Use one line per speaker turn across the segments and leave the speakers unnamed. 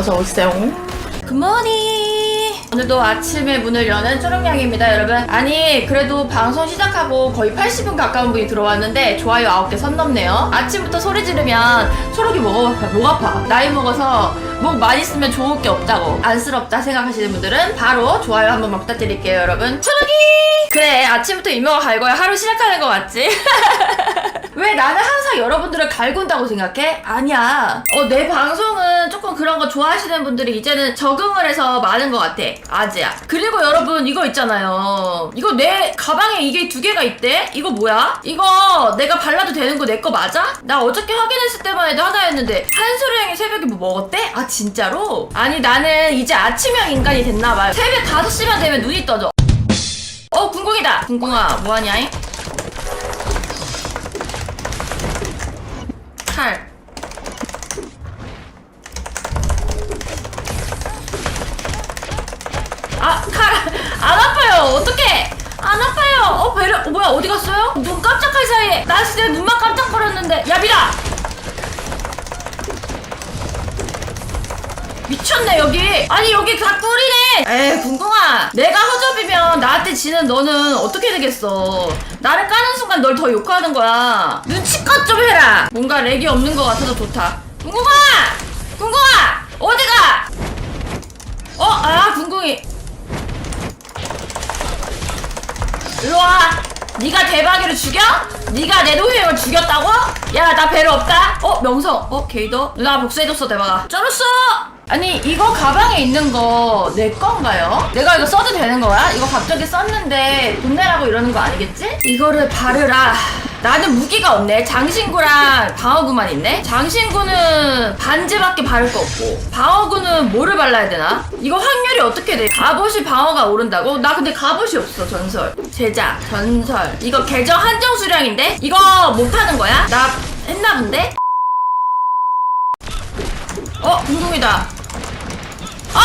어서 오세요. 굿모닝. 오늘도 아침에 문을 여는 초롱양입니다, 여러분. 아니, 그래도 방송 시작하고 거의 80분 가까운 분이 들어왔는데 좋아요 9개 선 넘네요. 아침부터 소리 지르면 초록이 목 아파, 목 아파. 나이 먹어서 목 많이 쓰면 좋을 게 없다고. 안쓰럽다 생각하시는 분들은 바로 좋아요 한 번만 부탁드릴게요, 여러분. 초록이! 그래, 아침부터 이모가 갈고야 하루 시작하는 거 맞지? 왜 나는 항상 여러분들을 갈군다고 생각해? 아니야. 어, 내 방송은 조금 그런 거 좋아하시는 분들이 이제는 적응을 해서 많은 것 같아. 아지야. 그리고 여러분, 이거 있잖아요. 이거 내 가방에 이게 두 개가 있대? 이거 뭐야? 이거 내가 발라도 되는 거 내 거 맞아? 나 어저께 확인했을 때만 해도 하나였는데, 한솔이 형이 새벽에 뭐 먹었대? 아, 진짜로? 아니, 나는 이제 아침형 인간이 됐나봐요. 새벽 5시만 되면 눈이 떠져. 어, 궁궁이다! 궁궁아, 뭐하냐잉? 칼. 아, 칼. 안 아파요. 어떡해. 안 아파요. 어, 배려. 어, 뭐야, 어디 갔어요? 눈 깜짝할 사이에. 나 진짜 눈만 깜짝거렸는데. 야, 미라! 미쳤네, 여기. 아니, 여기 다 꿀이네. 에이, 궁금아. 내가 허접이면 나한테 지는 너는 어떻게 되겠어. 나를 까는 순간 널 더 욕하는 거야. 눈치껏 좀 해라. 뭔가 렉이 없는 것 같아서 좋다. 궁금아! 궁금아! 어디가? 어, 아, 궁금이. 일로 와. 네가 대박이를 죽여? 네가 내 동생을 죽였다고? 야, 나 배려 없다. 어, 명성. 어, 게이더. 누나가 복수해줬어, 대박아. 쩔었어. 아니, 이거 가방에 있는 거 내 건가요? 내가 이거 써도 되는 거야? 이거 갑자기 썼는데 돈 내라고 이러는 거 아니겠지? 이거를 바르라. 나는 무기가 없네. 장신구랑 방어구만 있네. 장신구는 반지밖에 바를 거 없고 방어구는 뭐를 발라야 되나? 이거 확률이 어떻게 돼? 갑옷이 방어가 오른다고? 나 근데 갑옷이 없어 전설. 제작 전설. 이거 계정 한정 수량인데? 이거 못 하는 거야? 나 했나 본데? 어 궁둥이다. 아,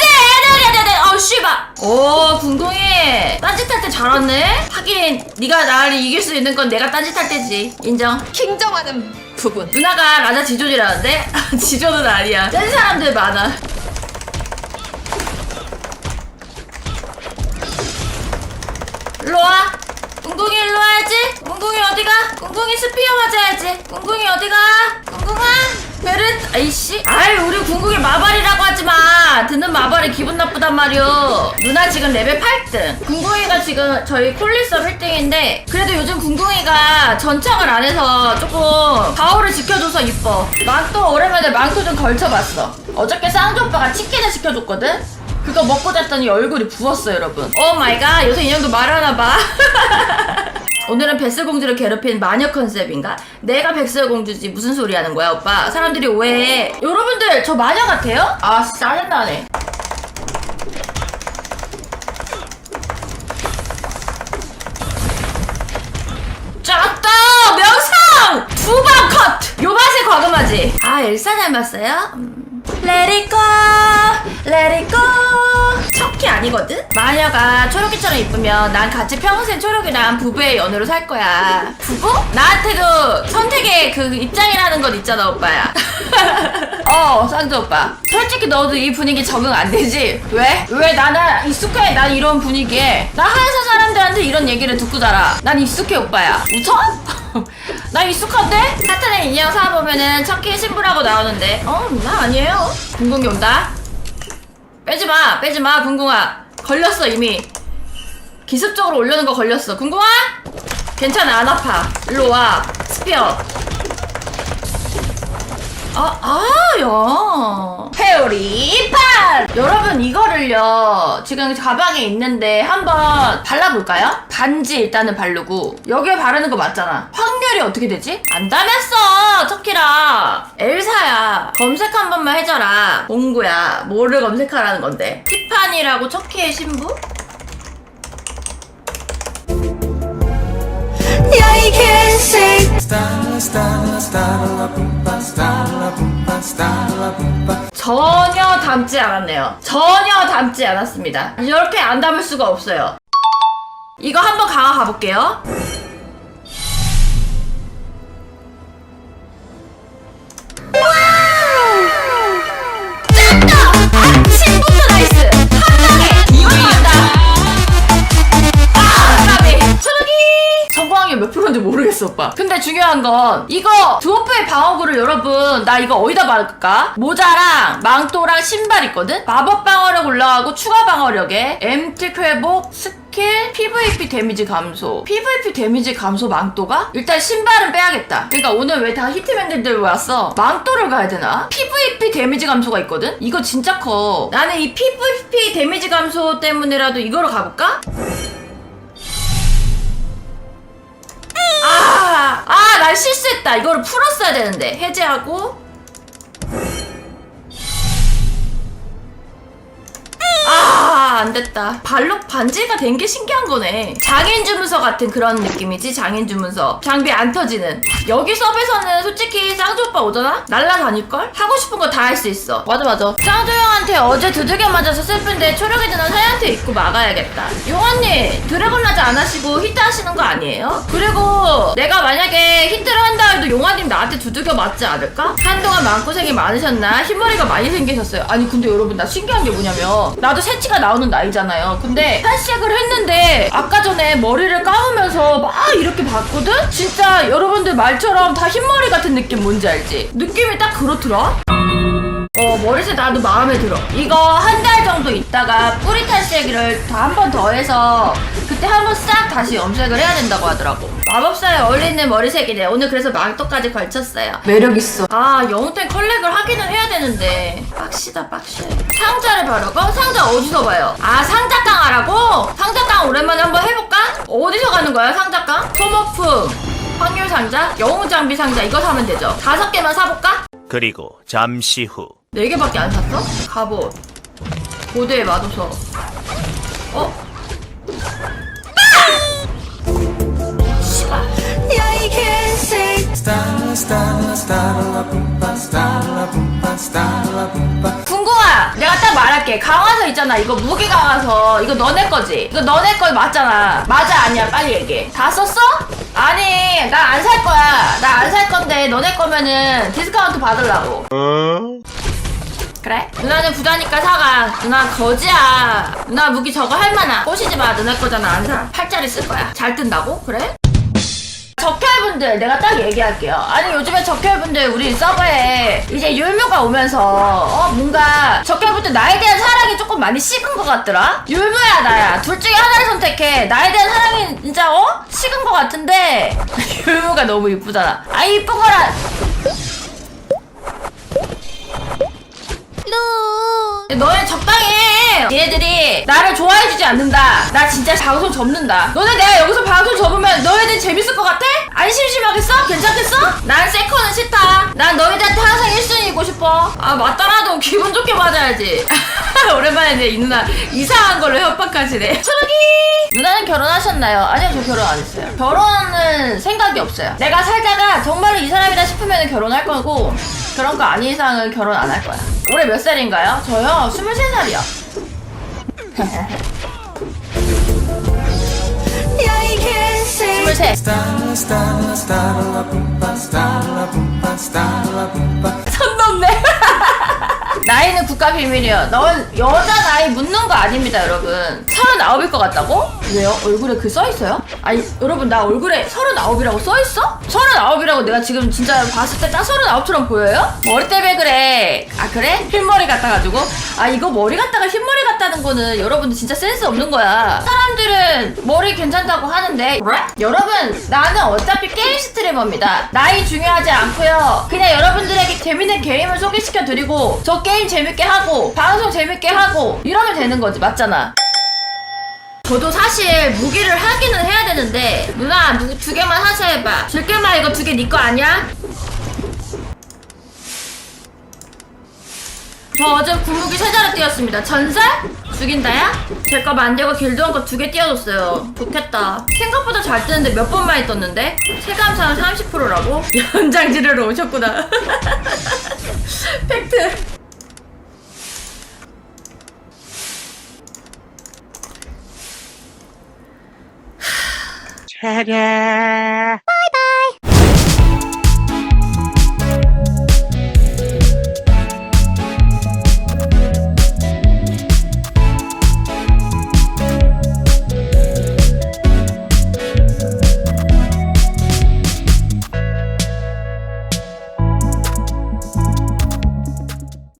네, 네, 네, 네, 어, 씨발. 오, 궁둥이. 딴짓할 때잘 왔네? 하긴, 네가 나를 이길 수 있는 건 내가 딴짓할 때지. 인정.
킹정하는 부분.
누나가 라자 지존이라는데? 지존은 아니야. 센 사람들 많아. 일로 와. 꿍꿍이 일로 와야지. 꿍꿍이 어디가? 꿍꿍이 스피어 맞아야지. 꿍꿍이 어디가? 아이씨. 아이 우리 꿍꿍이 마발이라고 하지 마. 듣는 마발이 기분 나쁘단 말이오. 누나 지금 레벨 8등. 꿍꿍이가 지금 저희 콜리섭 1등인데 그래도 요즘 꿍꿍이가 전창을 안 해서 조금 가오를 지켜줘서 이뻐. 망토 오랜만에 망토 좀 걸쳐봤어. 어저께 쌍조 오빠가 치킨을 시켜줬거든. 그거 먹고 잤더니 얼굴이 부었어 여러분 오 마이 갓 요새 인형도 말하나 봐 오늘은 백설공주를 괴롭힌 마녀 컨셉인가? 내가 백설공주지 무슨 소리 하는 거야 오빠 사람들이 오해해 여러분들 저 마녀 같아요? 아 짜증나네 짰다 명상 두방 컷! 요 맛에 과금하지 아 엘사 닮았어요? 음. Let it go, let it go. 척키 아니거든? 마녀가 초록이처럼 이쁘면 난 같이 평생 초록이랑 부부의 연으로 살 거야. 부부? 나한테도 선택의 그 입장이라는 건 있잖아, 오빠야. 어, 쌍조 오빠. 솔직히 너도 이 분위기 적응 안 되지? 왜? 왜 나는 익숙해? 난 이런 분위기에. 나 하회사 사람들한테 이런 얘기를 듣고 자라. 난 익숙해, 오빠야. 웃어? 나 익숙한데? 사탄의 인형 사보면은 척키 신부라고 나오는데 어? 나 아니에요 궁궁이 온다 빼지 마 빼지 마 궁궁아. 걸렸어 이미. 기습적으로 올려는 거 걸렸어. 궁궁아? 괜찮아 안 아파. 일로 와. 스피어. 아, 아, 야. 회오리 판! 여러분, 이거를요, 지금 가방에 있는데 한번 발라볼까요? 반지 일단은 바르고, 여기에 바르는 거 맞잖아. 확률이 어떻게 되지? 안 닮았어, 척키라. 엘사야. 검색 한 번만 해줘라. 공구야. 뭐를 검색하라는 건데? 티파니라고 척키의 신부? 전혀 닮지 않았네요. 전혀 닮지 않았습니다. 이렇게 안 닮을 수가 없어요. 이거 한번 강화 가볼게요. 있어 오빠 근데 중요한 건 이거 드워프의 방어구를 여러분 나 이거 어디다 바를까? 모자랑 망토랑 신발 있거든? 마법 방어력 올라가고 추가 방어력에 엠틱 회복 스킬 PVP 데미지 감소 PVP 데미지 감소 망토가? 일단 신발은 빼야겠다 그러니까 오늘 왜 다 히트맨들 왔어? 망토를 가야 되나? PVP 데미지 감소가 있거든? 이거 진짜 커 나는 이 PVP 데미지 감소 때문에라도 이거로 가볼까? 이거를 풀었어야 되는데. 해제하고. 안 됐다. 발로 반지가 된 게 신기한 거네. 장인 주문서 같은 그런 느낌이지, 장인 주문서. 장비 안 터지는. 여기 서버에서는 솔직히 짱조 오빠 오잖아? 날라다닐걸? 하고 싶은 거 다 할 수 있어. 맞아, 맞아. 짱조 형한테 어제 두들겨 맞아서 슬픈데 초록이 드는 사이한테 입고 막아야겠다. 용 언니, 드래곤 라자 안 하시고 히트 하시는 거 아니에요? 그리고 내가 만약에 히트를 한다 해도 용아님 나한테 두들겨 맞지 않을까? 한동안 마음고생이 많으셨나? 흰머리가 많이 생기셨어요. 아니 근데 여러분 나 신기한 게 뭐냐면 나도 새치가 나오는 나이잖아요. 근데 탈색을 했는데 아까 전에 머리를 감으면서 막 이렇게 봤거든? 진짜 여러분들 말처럼 다 흰머리 같은 느낌 뭔지 알지? 느낌이 딱 그렇더라? 어 머리색 나도 마음에 들어 이거 한 달 정도 있다가 뿌리 탈색을 다 한 번 더 해서 그때 한번 싹 다시 염색을 해야 된다고 하더라고 마법사에 어울리는 머리색이네 오늘 그래서 망토까지 걸쳤어요 매력 있어 아 영웅템 컬렉을 하기는 해야 되는데 빡시다 빡시 상자를 바르고 상자 어디서 봐요 아 상자 깡 하라고? 상자 깡 오랜만에 한번 해볼까? 어디서 가는 거야 상자 깡? 소모품 확률 상자 영웅 장비 상자 이거 사면 되죠 다섯 개만 사볼까?
그리고 잠시 후
네 개밖에 안 샀어? 갑옷 고대의 마도서 어? 궁금아 내가 딱 말할게. 강화서 있잖아. 이거 무기 강화서. 이거 너네 거지? 이거 너네 거 맞잖아. 맞아 아니야? 빨리 얘기해. 다 썼어? 아니 나 안 살 거야. 나 안 살 건데 너네 거면은 디스카운트 받으려고. 그래? 누나는 부자니까 사가. 누나 거지야. 누나 무기 저거 할만하 꼬시지 마. 너네 거잖아. 안 사. 팔짜리 쓸 거야. 잘 뜬다고? 그래? 적혈분들 내가 딱 얘기할게요. 아니 요즘에 적혈분들 우리 서버에 이제 율무가 오면서 어 뭔가 적혈분들 나에 대한 사랑이 조금 많이 식은 것 같더라. 율무야 나야 둘 중에 하나를 선택해. 나에 대한 사랑이 진짜 어 식은 것 같은데 율무가 너무 이쁘잖아. 아 이쁜 거라. 너네 적당히 해. 얘네들이 나를 좋아해주지 않는다. 나 진짜 방송 접는다. 너네 내가 여기서 방송 접으면 너희들 재밌을 것 같아? 안 심심하겠어? 괜찮겠어? 난 세컨은 싫다. 난 너희들한테 항상 1순위이고 싶어. 아 맞더라도 기분 좋게 맞아야지. 오랜만에 이제 이 누나 이상한 걸로 협박하시네. 초록이 누나는 결혼하셨나요? 아니요 저 결혼 안 했어요. 결혼은 생각이 없어요. 내가 살다가 정말로 이 사람이다 싶으면 결혼할 거고 그런 거 아닌 이상은 결혼 안 할 거야. 올해 몇 살인가요? 저요 23살이요. 스물셋. 나이는 국가 비밀이요. 넌 여자 나이 묻는 거 아닙니다, 여러분. 서른아홉일 것 같다고? 왜요? 얼굴에 그 써있어요? 아니, 여러분, 나 얼굴에 서른아홉이라고 써있어? 서른아홉이라고 내가 지금 진짜 봤을 때 딱 서른아홉처럼 보여요? 머리 때문에 그래. 아, 그래? 흰머리 같아가지고? 아, 이거 머리 같다가 흰머리 같다는 거는 여러분들 진짜 센스 없는 거야. 사람들은 머리 괜찮다고 하는데, 그래? 여러분, 나는 어차피 게임 스트리머입니다. 나이 중요하지 않고요. 그냥 여러분들에게 재밌는 게임을 소개시켜 드리고, 저 게임 재밌게 하고, 방송 재밌게 하고, 이러면 되는 거지, 맞잖아. 저도 사실 무기를 하기는 해야 되는데 누나 누구 두 개만 하셔 해봐 줄게만 이거 두 개 네 거 아니야? 저 어제 구무기 세 자리 뛰었습니다 전설? 죽인다야? 제 거 만들고 길드원 거 두 개 띄워줬어요 좋겠다 생각보다 잘 뜨는데 몇번 많이 떴는데? 체감상은 30%라고? 연장 지르러 오셨구나 팩트 Ta-da!